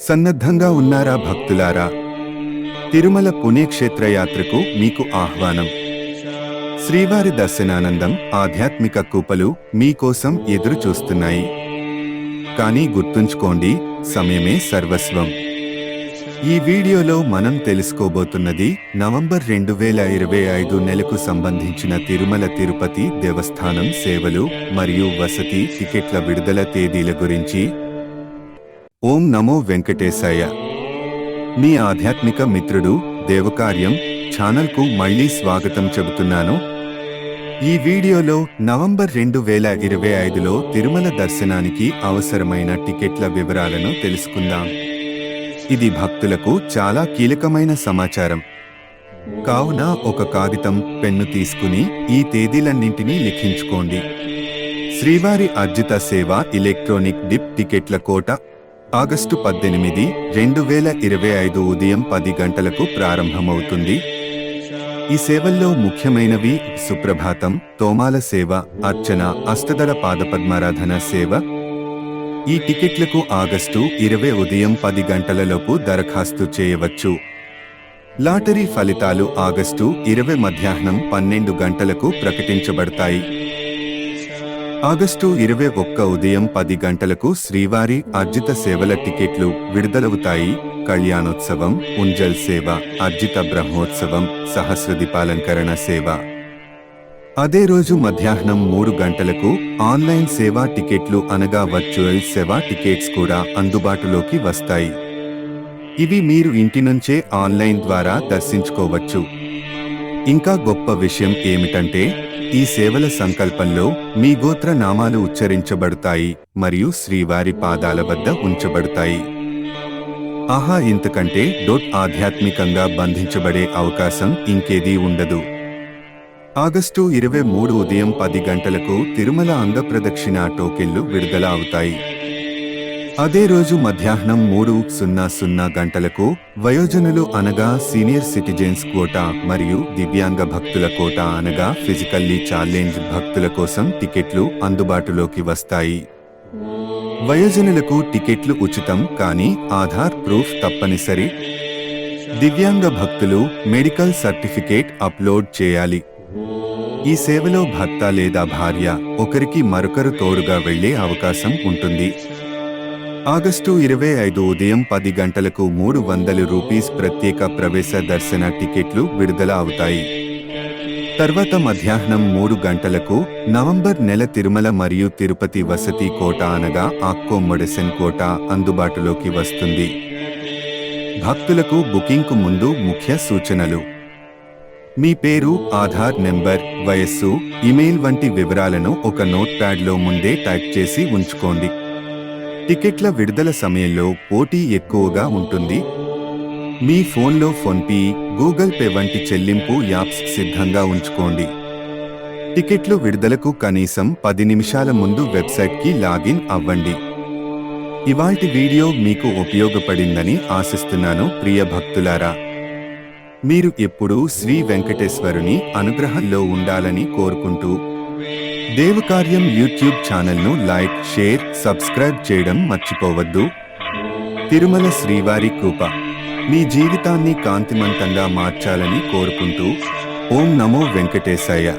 సన్నద్ధంగా ఉన్నారా భక్తులారా? తిరుమల పుణ్యక్షేత్ర యాత్రకు మీకు ఆహ్వానం. శ్రీవారి దర్శనానందం ఆధ్యాత్మిక కూపలు మీకోసం ఎదురు చూస్తున్నాయి. కానీ గుర్తుంచుకోండి సమయమే సర్వస్వం. ఈ వీడియోలో మనం తెలుసుకోబోతున్నది నవంబర్ రెండు వేల ఇరవై ఐదు నెలకు సంబంధించిన తిరుమల తిరుపతి దేవస్థానం సేవలు మరియు వసతి టికెట్ల విడుదల తేదీల గురించి ఓం నమో వెంకటేశాయ. మీ ఆధ్యాత్మిక మిత్రుడు దేవకార్యం ఛానల్కు మళ్ళీ స్వాగతం చెబుతున్నాను. ఈ వీడియోలో నవంబర్ రెండు వేల ఇరవై ఐదులో తిరుమల దర్శనానికి అవసరమైన టికెట్ల వివరాలను తెలుసుకుందాం. ఇది భక్తులకు చాలా కీలకమైన సమాచారం. కావున ఒక కాగితం పెన్ను తీసుకుని ఈ తేదీలన్నింటినీ లిఖించుకోండి. శ్రీవారి అర్జిత సేవ ఎలక్ట్రానిక్ డిప్ టికెట్ల కోట ఆగస్టు పద్దెనిమిది రెండు వేల ఇరవై ఐదు ఉదయం పది గంటలకు ప్రారంభమవుతుంది. ఈ సేవల్లో ముఖ్యమైనవి సుప్రభాతం తోమాల సేవ అర్చన అష్టదళ పాదపద్మారాధన సేవ. ఈ టికెట్లకు ఆగస్టు ఇరవై ఉదయం పది గంటలలోపు దరఖాస్తు చేయవచ్చు. లాటరీ ఫలితాలు ఆగస్టు ఇరవై మధ్యాహ్నం పన్నెండు గంటలకు ప్రకటించబడతాయి. ఆగస్టు ఇరవై ఒక్క ఉదయం పది గంటలకు శ్రీవారి అర్జిత సేవల టికెట్లు విడుదలవుతాయి. కళ్యాణోత్సవం ఉంజల్ సేవ అర్జిత బ్రహ్మోత్సవం సహస్రదీపాలంకరణ సేవ. అదే రోజు మధ్యాహ్నం మూడు గంటలకు ఆన్లైన్ సేవా టికెట్లు అనగా వర్చువల్ సేవా టికెట్స్ కూడా అందుబాటులోకి వస్తాయి. ఇవి మీరు ఇంటి నుంచే ఆన్లైన్ ద్వారా దర్శించుకోవచ్చు. ఇంకా గొప్ప విషయం ఏమిటంటే ఈ సేవల సంకల్పంలో మీ గోత్ర నామాలు ఉచ్చరించబడతాయి మరియు శ్రీవారి పాదాల వద్ద ఉంచబడతాయి. ఆహా ఇంతకంటే డోట్ ఆధ్యాత్మికంగా బంధించబడే అవకాశం ఇంకేదీ ఉండదు. ఆగస్టు ఇరవై మూడు ఉదయం పది గంటలకు తిరుమల అంగప్రదక్షిణ టోకెన్లు విడుదల అవుతాయి. అదే రోజు మధ్యాహ్నం మూడు సున్నా సున్నా గంటలకు వయోజనులు అనగా సీనియర్ సిటిజన్స్ కోటా మరియు దివ్యాంగ భక్తుల కోటా అనగా ఫిజికల్లీ ఛాలెంజ్ భక్తుల కోసం టికెట్లు అందుబాటులోకి వస్తాయి. వయోజనులకు టికెట్లు ఉచితం కానీ ఆధార్ ప్రూఫ్ తప్పనిసరి. దివ్యాంగ భక్తులు మెడికల్ సర్టిఫికేట్ అప్లోడ్ చేయాలి. ఈ సేవలో భర్త లేదా భార్య ఒకరికి మరొకరు తోడుగా వెళ్ళే అవకాశం ఉంటుంది. ఆగస్టు ఇరవై ఐదు ఉదయం పది గంటలకు మూడు వందల రూపీస్ ప్రత్యేక ప్రవేశ దర్శన టికెట్లు విడుదల అవుతాయి. తర్వాత మధ్యాహ్నం మూడు గంటలకు నవంబర్ నెల తిరుమల మరియు తిరుపతి వసతి కోట అనగా ఆక్కో మొడెసన్ కోట అందుబాటులోకి వస్తుంది. భక్తులకు బుకింగ్కు ముందు ముఖ్య సూచనలు. మీ పేరు ఆధార్ నెంబర్ వయస్సు ఇమెయిల్ వంటి వివరాలను ఒక నోట్ ప్యాడ్లో ముందే టైప్ చేసి ఉంచుకోండి. టికెట్ల విడుదల సమయంలో పోటీ ఎక్కువగా ఉంటుంది. మీ ఫోన్లో ఫోన్పే గూగుల్ పే వంటి చెల్లింపు యాప్స్ సిద్ధంగా ఉంచుకోండి. టికెట్లు విడుదలకు కనీసం పది నిమిషాల ముందు వెబ్సైట్కి లాగిన్ అవ్వండి. ఇవాల్టి వీడియో మీకు ఉపయోగపడిందని ఆశిస్తున్నాను ప్రియ భక్తులారా. మీరు ఎప్పుడూ శ్రీ వెంకటేశ్వరుని అనుగ్రహంలో ఉండాలని కోరుకుంటూ దేవకార్యం యూట్యూబ్ ఛానల్ను లైక్ షేర్ సబ్స్క్రైబ్ చేయడం మర్చిపోవద్దు. తిరుమల శ్రీవారి కృప. మీ జీవితాన్ని కాంతిమంతంగా మార్చాలని కోరుకుంటూ ఓం నమో వెంకటేశయ్య.